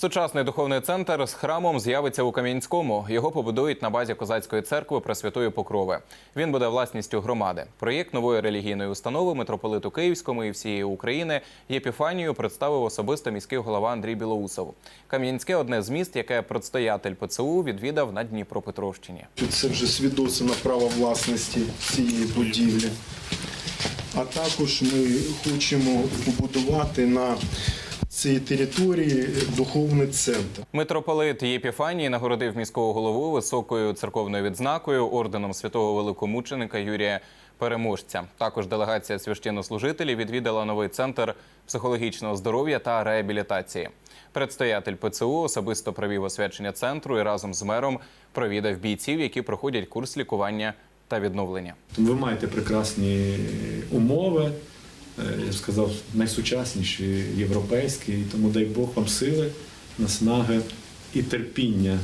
Сучасний духовний центр з храмом з'явиться у Кам'янському. Його побудують на базі козацької церкви Пресвятої Покрови. Він буде власністю громади. Проєкт нової релігійної установи митрополиту Київському і всієї України Єпіфанію представив особисто міський голова Андрій Білоусов. Кам'янське одне з міст, яке предстоятель ПЦУ відвідав на Дніпропетровщині. Це вже свідоцтво на право власності цієї будівлі. А також ми хочемо побудувати на цій території духовний центр. Митрополит Єпіфаній нагородив міського голову високою церковною відзнакою орденом святого великомученика Юрія Переможця. Також делегація священнослужителів відвідала новий центр психологічного здоров'я та реабілітації. Предстоятель ПЦУ особисто провів освячення центру і разом з мером провідав бійців, які проходять курс лікування та відновлення. Ви маєте прекрасні умови, е, я б сказав, найсучасніші європейські, і тому дай Бог вам сили, наснаги і терпіння